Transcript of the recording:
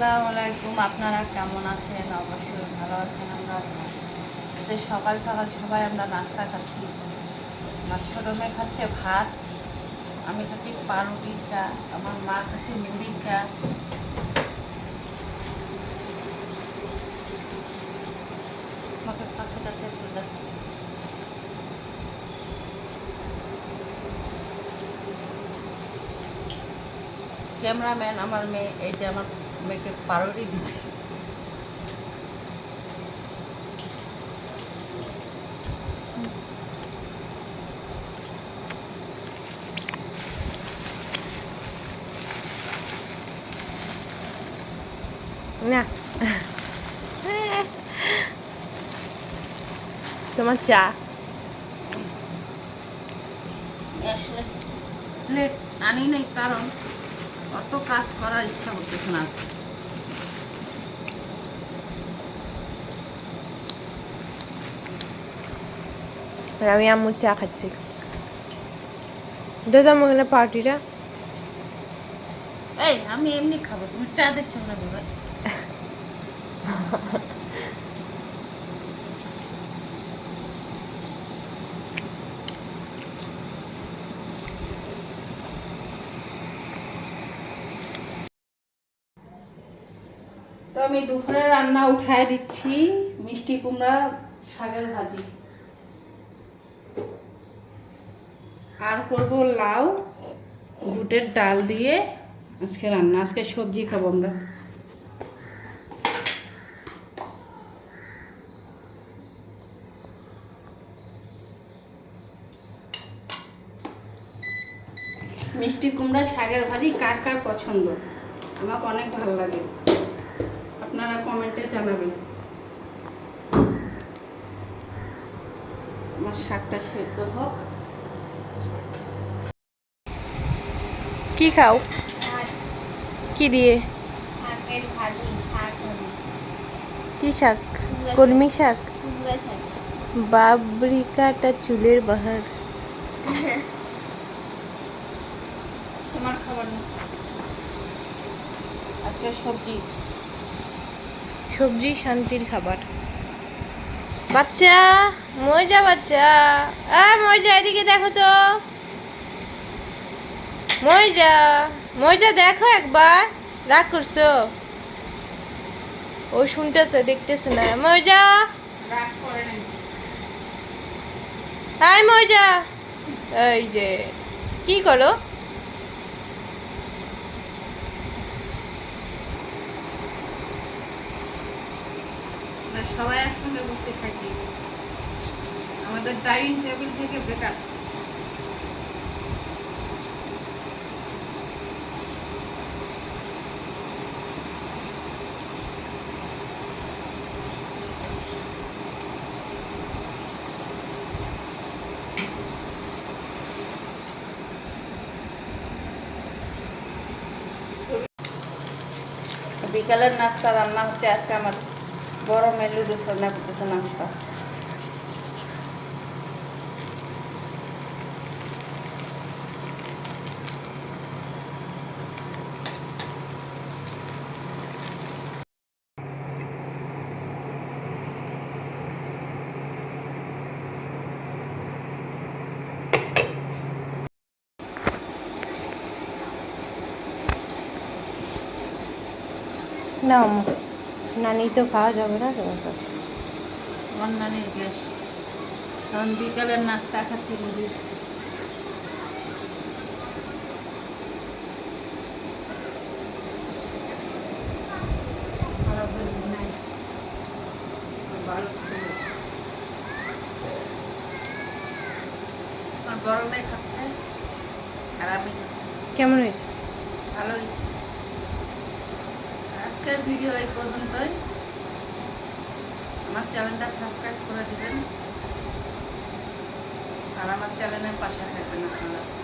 আসসালামু আলাইকুম। আপনারা কেমন আছেন? অবশ্যই ভালো আছেন। আমরা সকাল সকাল সবাই আমরা নাস্তা খাচ্ছি। আমার ছোটো মেয়ে খাচ্ছে ভাত। আমি খাচ্ছি পাউরুটির চা। আমার মা খাচ্ছে মুড়ির চা। ক্যামেরাম্যান আমার মেয়ে, এই যে আমার মেয়েকে পাউরুটি দিচ্ছে না। তোমার চা। আসলে প্লেট আনি নাই কারণ অত কাজ করার ইচ্ছা করতেছে না আর আমি আম্মুর চা খাচ্ছি। দাদা আমার এখানে পার্টিটা। এই আমি এমনি খাব তুমি চা দিচ্ছ না বাবা তো আমি দুপুরে রান্না উঠায় দিচ্ছি মিষ্টি কুমড়া শাকের ভাজি। আর করব লাউ, বুটের ডাল দিয়ে আজকে রান্না, আজকে সবজি খাব আমরা। মিষ্টি কুমড়া শাকের ভাজি কার কার পছন্দ? আমাকে অনেক ভালো লাগে। আপনারা কমেন্টে জানাবেন। আমার শাকটা সেদ্ধ হোক। কি খাও? কি দিয়ে? কি শাক? কলমি শাক? কুমড়া শাক। বাবরি কাটা চুলের বাহার। তোমার খাবার না আজকে সবজি। সবজি শান্তির খাবার। বাচ্চা মজা বাচ্চা। আ মজা এদিকে দেখো তো। মজা মজা দেখো একবার রাগ করছ? ও শুনতেছে দেখতেছে না। মজা হাই মজা এই যে কি করো? আমরা সবাই একসঙ্গে বসে থাকি। আমাদের ডাইনিং টেবিল থেকে বেকার। বিকালের নাস্তা, রান্না হচ্ছে আজকে আমার মেয়ে লুডুস রান্না করতেছে নাস্তা আম্মু। নানি তো খাওয়া যাবে না তোমাকে আমার নানির গ্যাস। কারণ বিকালের নাস্তা খাচ্ছি বড় মেয়ে খাচ্ছে আর আমি কেমন হয়েছে? ভালো হয়েছে। আজকের ভিডিও এই পর্যন্তই। আমার চ্যানেলটা সাবস্ক্রাইব করে দেবেন। আর আমার চ্যানেলের পাশে থাকবেন আপনারা।